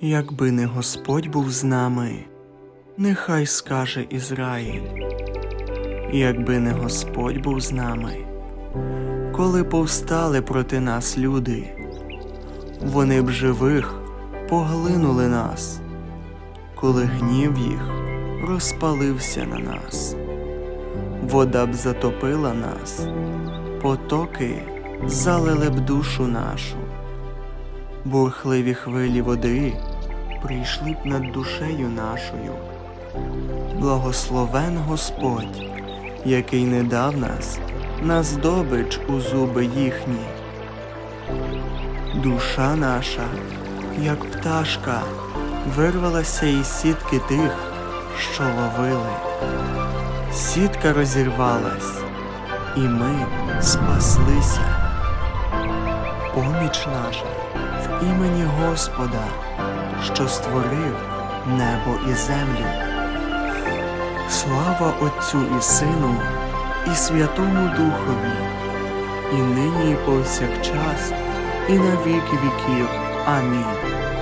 Якби не Господь був з нами, нехай скаже Ізраїль. Якби не Господь був з нами, коли повстали проти нас люди, вони б живих поглинули нас, коли гнів їх розпалився на нас, вода б затопила нас, потоки залили б душу нашу бурхливі хвилі води прийшли б над душею нашою. Благословен Господь, який не дав нас на здобич у зуби їхні. Душа наша, як пташка, вирвалася із сітки тих, що ловили. Сітка розірвалась, і ми спаслися поміч наша в імені Господа, що створив небо і землю. Слава Отцю і Сину, і Святому Духові, і нині, і повсякчас, і на віки віків. Амінь.